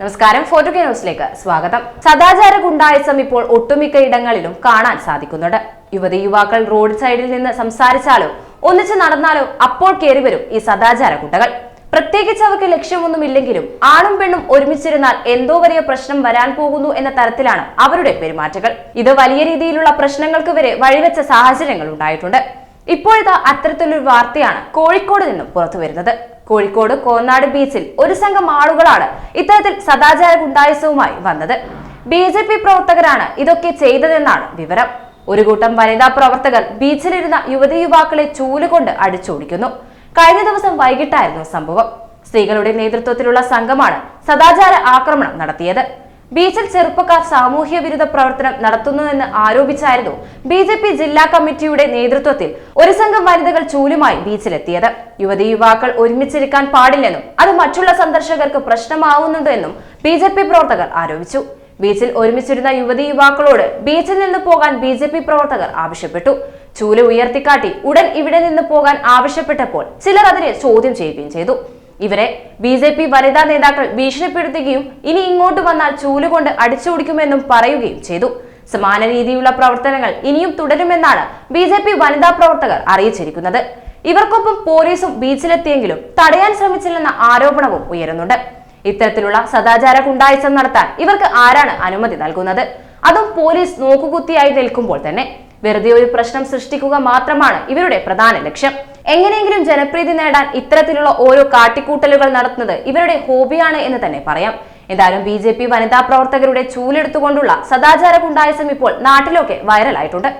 നമസ്കാരം ഫോട്ടോ ന്യൂസിലേക്ക് സ്വാഗതം. സദാചാര ഗുണ്ടായിസം ഇപ്പോൾ ഒട്ടുമിക്ക ഇടങ്ങളിലും കാണാൻ സാധിക്കുന്നുണ്ട്. യുവതി യുവാക്കൾ റോഡ് സൈഡിൽ നിന്ന് സംസാരിച്ചാലോ ഒന്നിച്ച് നടന്നാലോ അപ്പോൾ കയറി വരും ഈ സദാചാര ഗുണ്ടകൾ. പ്രത്യേകിച്ച് അവർക്ക് ലക്ഷ്യമൊന്നുമില്ലെങ്കിലും ആണും പെണ്ണും ഒരുമിച്ചിരുന്നാൽ എന്തോ വലിയ പ്രശ്നം വരാൻ പോകുന്നു എന്ന തരത്തിലാണ് അവരുടെ പെരുമാറ്റങ്ങൾ. ഇത് വലിയ രീതിയിലുള്ള പ്രശ്നങ്ങൾക്ക് വരെ വഴിവെച്ച സാഹചര്യങ്ങൾ ഉണ്ടായിട്ടുണ്ട്. ഇപ്പോഴത്തെ അത്തരത്തിലൊരു വാർത്തയാണ് കോഴിക്കോട് നിന്നും പുറത്തു വരുന്നത്. കോഴിക്കോട് കോന്നാട് ബീച്ചിൽ ഒരു സംഘം ആളുകളാണ് ഇത്തരത്തിൽ സദാചാര ഗുണ്ടായസവുമായി വന്നത്. ബി ജെ പി പ്രവർത്തകരാണ് ഇതൊക്കെ ചെയ്തതെന്നാണ് വിവരം. ഒരു കൂട്ടം വനിതാ പ്രവർത്തകർ ബീച്ചിലിരുന്ന യുവതി യുവാക്കളെ ചൂലുകൊണ്ട് അടിച്ചോടിക്കുന്നു. കഴിഞ്ഞ ദിവസം വൈകിട്ടായിരുന്നു സംഭവം. സ്ത്രീകളുടെ നേതൃത്വത്തിലുള്ള സംഘമാണ് സദാചാര ആക്രമണം നടത്തിയത്. ബീച്ചിൽ ചെറുപ്പക്കാർ സാമൂഹ്യ വിരുദ്ധ പ്രവർത്തനം നടത്തുന്നുവെന്ന് ആരോപിച്ചായിരുന്നു ബി ജെ പി ജില്ലാ കമ്മിറ്റിയുടെ നേതൃത്വത്തിൽ ഒരു സംഘം വനിതകൾ ചൂലുമായി ബീച്ചിലെത്തിയത്. യുവതി യുവാക്കൾ ഒരുമിച്ചിരിക്കാൻ പാടില്ലെന്നും അത് മറ്റുള്ള സന്ദർശകർക്ക് പ്രശ്നമാവുന്നുണ്ട് എന്നും ബി ജെ പി പ്രവർത്തകർ ആരോപിച്ചു. ബീച്ചിൽ ഒരുമിച്ചിരുന്ന യുവതി യുവാക്കളോട് ബീച്ചിൽ നിന്ന് പോകാൻ ബി ജെ പി പ്രവർത്തകർ ആവശ്യപ്പെട്ടു. ചൂൽ ഉയർത്തിക്കാട്ടി ഉടൻ ഇവിടെ നിന്ന് പോകാൻ ആവശ്യപ്പെട്ടപ്പോൾ ചിലർ അതിനെ ചോദ്യം ചെയ്യുകയും ചെയ്തു. ഇവരെ ബി ജെ പി വനിതാ നേതാക്കൾ ഭീഷണിപ്പെടുത്തുകയും ഇനി ഇങ്ങോട്ട് വന്നാൽ ചൂലുകൊണ്ട് അടിച്ചുപിടിക്കുമെന്നും പറയുകയും ചെയ്തു. സമാന രീതിയിലുള്ള പ്രവർത്തനങ്ങൾ ഇനിയും തുടരുമെന്നാണ് ബി ജെ പി വനിതാ പ്രവർത്തകർ അറിയിച്ചിരിക്കുന്നത്. ഇവർക്കൊപ്പം പോലീസും ബീച്ചിലെത്തിയെങ്കിലും തടയാൻ ശ്രമിച്ചില്ലെന്ന ആരോപണവും ഉയരുന്നുണ്ട്. ഇത്തരത്തിലുള്ള സദാചാര കുണ്ടാഴ്ച നടത്താൻ ഇവർക്ക് ആരാണ് അനുമതി നൽകുന്നത്? അതും പോലീസ് നോക്കുകുത്തിയായി നിൽക്കുമ്പോൾ തന്നെ. വെറുതെ ഒരു പ്രശ്നം സൃഷ്ടിക്കുക മാത്രമാണ് ഇവരുടെ പ്രധാന ലക്ഷ്യം. എങ്ങനെയെങ്കിലും ജനപ്രീതി നേടാൻ ഇത്തരത്തിലുള്ള ഓരോ കാട്ടിക്കൂട്ടലുകൾ നടത്തുന്നത് ഇവരുടെ ഹോബിയാണ് എന്ന് തന്നെ പറയാം. എന്തായാലും ബി ജെ പി വനിതാ പ്രവർത്തകരുടെ ചൂലെടുത്തുകൊണ്ടുള്ള സദാചാര ഗുണ്ടായസം ഇപ്പോൾ നാട്ടിലൊക്കെ വൈറലായിട്ടുണ്ട്.